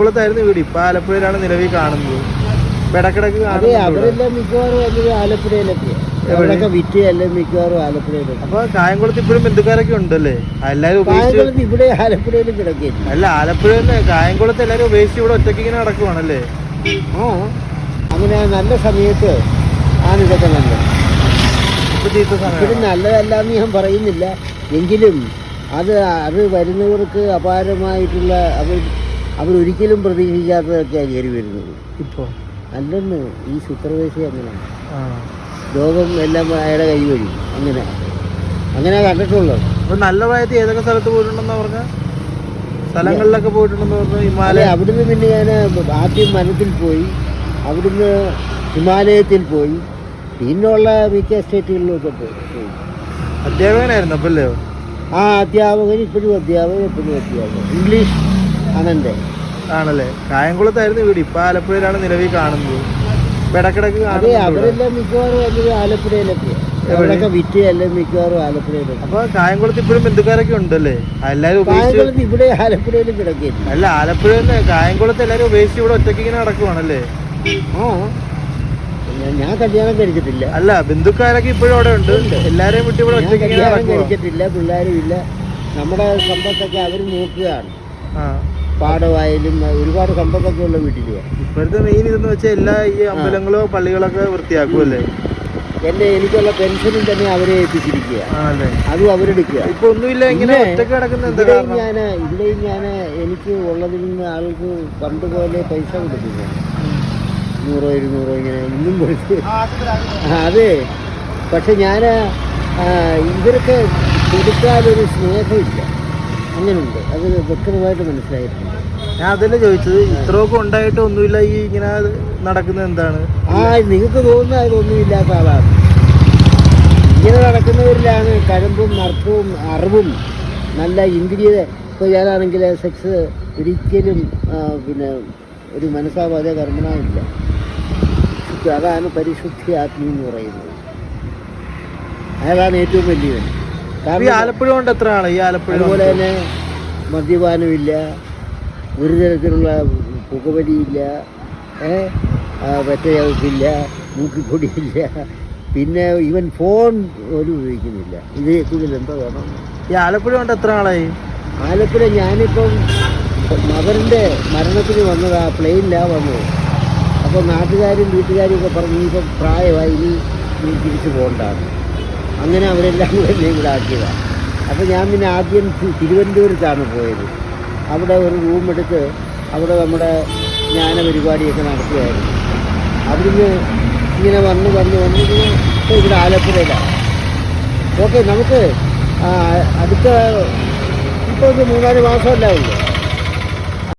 കായംകുളത്തായിരുന്നു വീട്. ഇപ്പൊ ആലപ്പുഴയിലാണ് നിലവിൽ കാണുന്നത്. ഇടക്കിടക്ക് അതെ അവരെല്ലാം മിക്കവാറും വന്നത് ആലപ്പുഴയിലൊക്കെ. അവരൊക്കെ വിറ്റ് എല്ലാം മിക്കവാറും ആലപ്പുഴയിലൊക്കെ. അപ്പൊ കായംകുളത്ത് ഇപ്പോഴും ബന്ധുക്കാരൊക്കെ ഉണ്ടല്ലേ? എല്ലാരും കായംകുളത്ത് ഇവിടെ ആലപ്പുഴയിലും അല്ല ആലപ്പുഴ കായംകുളത്ത് എല്ലാരും ഉപേക്ഷിച്ച് ഇവിടെ ഒറ്റയ്ക്ക് ഇങ്ങനെ നടക്കുവാണല്ലേ? ആ അങ്ങനെ നല്ല സമയത്ത് ആണ് ഇതൊക്കെ നല്ലത് നല്ലതല്ലാന്ന് ഞാൻ പറയുന്നില്ല. എങ്കിലും അത് അത് വരുന്നവർക്ക് അപാരമായിട്ടുള്ള അവർ അവരൊരിക്കലും പ്രതീക്ഷിക്കാത്തതൊക്കെയാണ് കയറി വരുന്നത്. ഇപ്പോൾ അല്ലെന്ന് ഈ ശുക്രവേശി അങ്ങനെയാണ് ആ. ലോകം എല്ലാം അയാളുടെ കൈ വഴി. അങ്ങനെ. അങ്ങനെ കണ്ടിട്ടുള്ളത് അപ്പൊ നല്ല പ്രായത്തിൽ ഏതൊക്കെ സ്ഥലത്ത് പോയിട്ടുണ്ടെന്ന് പറഞ്ഞ? സ്ഥലങ്ങളിലൊക്കെ പോയിട്ടുണ്ടെന്ന് പറഞ്ഞു? ഹിമാലയ അവിടുന്ന് പിന്നെ ഞാൻ ആദ്യം വനത്തിൽ പോയി അവിടുന്ന് ഹിമാലയത്തിൽ പോയി പിന്നുള്ള മിക്ക സ്റ്റേറ്റുകളിലൊക്കെ പോയി. അധ്യാപകനായിരുന്നു അപ്പോൾ അല്ലേ? ആ അധ്യാപകൻ ഇപ്പോഴും അധ്യാപകൻ എപ്പോഴും അധ്യാപകൻ. ഇംഗ്ലീഷ് ആണെന്റെ ആണല്ലേ. കായംകുളത്തായിരുന്നു വീട്. ഇപ്പൊ ആലപ്പുഴയിലാണ് നിലവിൽ കാണുന്നത്. ഇടക്കിടക്ക്. അവരെല്ലാം മിക്കവാറും വന്നത് ആലപ്പുഴയിലൊക്കെ. അവരൊക്കെ വിറ്റ് എല്ലാം മിക്കവാറും ആലപ്പുഴയിലൊക്കെ. അപ്പൊ കായംകുളത്ത് ഇപ്പോഴും ബന്ധുക്കാരൊക്കെ ഉണ്ടല്ലേ? എല്ലാരും കായംകുളത്ത് ഇവിടെ ആലപ്പുഴയിലും കിടക്കില്ല അല്ല ആലപ്പുഴ കായംകുളത്ത് എല്ലാരും ഉപേക്ഷിച്ച് ഇവിടെ ഒറ്റയ്ക്ക് ഇങ്ങനെ നടക്കുവാണല്ലേ? ആ. ഞാൻ- കല്യാണം കഴിച്ചിട്ടില്ല അല്ല ബന്ധുക്കാരൊക്കെ ഇപ്പോഴും അവിടെ ഉണ്ട്. എല്ലാരെയും വിട്ട് ഇവിടെ ഒറ്റയ്ക്ക് കല്യാണം കഴിച്ചിട്ടില്ല പിള്ളേരും ഇല്ല. നമ്മുടെ സമ്പത്തൊക്കെ അവർ നോക്കുകയാണ്. ആ പാടവായാലും ഒരുപാട് സമ്പത്തൊക്കെ ഉള്ള വീട്ടിലാണ് ഇപ്പോഴത്തെ മെയിൻ ഇതെന്ന് വെച്ചാൽ എല്ലാ ഈ അമ്പലങ്ങളോ പള്ളികളൊക്കെ വൃത്തിയാക്കുമല്ലേ എന്റെ എനിക്കുള്ള പെൻഷനും തന്നെ അവരെ ഏൽപ്പിച്ചിരിക്കുക ആണല്ലേ അതും അവരെടുക്കുക. ഇപ്പൊ ഒന്നുമില്ല ഇങ്ങനെ ഇവിടെയും ഞാൻ ഇവിടെയും ഞാൻ എനിക്ക് ഉള്ളതിൽ നിന്ന് ആൾക്ക് പണ്ട് പോലെ പൈസ കൊടുക്കുന്നു നൂറോ ഇരുന്നൂറോ ഇങ്ങനെ ഇന്നും കൊടുത്ത്. ആ, അതെ പക്ഷെ ഞാൻ ഇവർക്ക് കൊടുക്കാതൊരു സ്നേഹമില്ല. അങ്ങനെയുണ്ട് അത് വ്യക്തമായിട്ട് മനസ്സിലായിട്ടുണ്ട്. ഞാൻ അതല്ല ചോദിച്ചത് ഇത്രയൊക്കെ ഉണ്ടായിട്ട് ഒന്നുമില്ല ഈ ഇങ്ങനെ നടക്കുന്നത് എന്താണ്? ആ നിങ്ങൾക്ക് തോന്നുന്ന അതൊന്നുമില്ലാത്ത ആളാണ്. ഇങ്ങനെ നടക്കുന്നവരിലാണ് കഴമ്പും നർപ്പും അറിവും നല്ല ഇന്ദ്രിയ ഇപ്പോൾ ഞാനാണെങ്കിൽ സെക്സ് ഒരിക്കലും പിന്നെ ഒരു മനസ്സാവാതെ കർമ്മനാവില്ല അതാണ് പരിശുദ്ധി ആത്മീയെന്ന് പറയുന്നത്. അയാളാണ് ഏറ്റവും വലിയവൻ ഈ ആലപ്പുഴ കൊണ്ട് എത്ര ആണ് ഈ ആലപ്പുഴ അതുപോലെ തന്നെ മദ്യപാനമില്ല ഒരു തരത്തിലുള്ള പുകവലിയില്ല ഏ? വെറ്റയൗപ്പില്ല മൂക്കിപ്പൊടിയില്ല പിന്നെ ഇവൻ ഫോൺ പോലും ഉപയോഗിക്കുന്നില്ല. ഇത് കൂടുതൽ എന്താ വേണം? ഈ ആലപ്പുഴ കൊണ്ട് എത്ര ആളായി ആലപ്പുഴ ഞാനിപ്പം മകറിന്റെ മരണത്തിന് വന്നതാ പ്ലെയിനിലാണ് വന്നത്. അപ്പോൾ നാട്ടുകാരും വീട്ടുകാരും ഒക്കെ പറഞ്ഞു ഇപ്പം പ്രായമായി ഇനി തിരിച്ചു പോകണ്ടാണ് അങ്ങനെ അവരെല്ലാം കൂടെ എന്നെയും കൂടെ ആക്കിയതാണ് അപ്പോൾ ഞാൻ പിന്നെ ആദ്യം തിരുവനന്തപുരത്താണ് പോയത്. അവിടെ ഒരു റൂം എടുത്ത് അവിടെ നമ്മുടെ ജ്ഞാന പരിപാടിയൊക്കെ നടത്തുകയായിരുന്നു. അവിടുന്ന് ഇങ്ങനെ വന്ന് വന്ന് വന്ന് ഇപ്പോൾ ഇവിടെ ആലപ്പുഴയിലാണ് ഓക്കെ നമുക്ക് അടുത്ത ഇപ്പോൾ ഒരു മൂന്നാൽ മാസമല്ല ഉള്ളൂ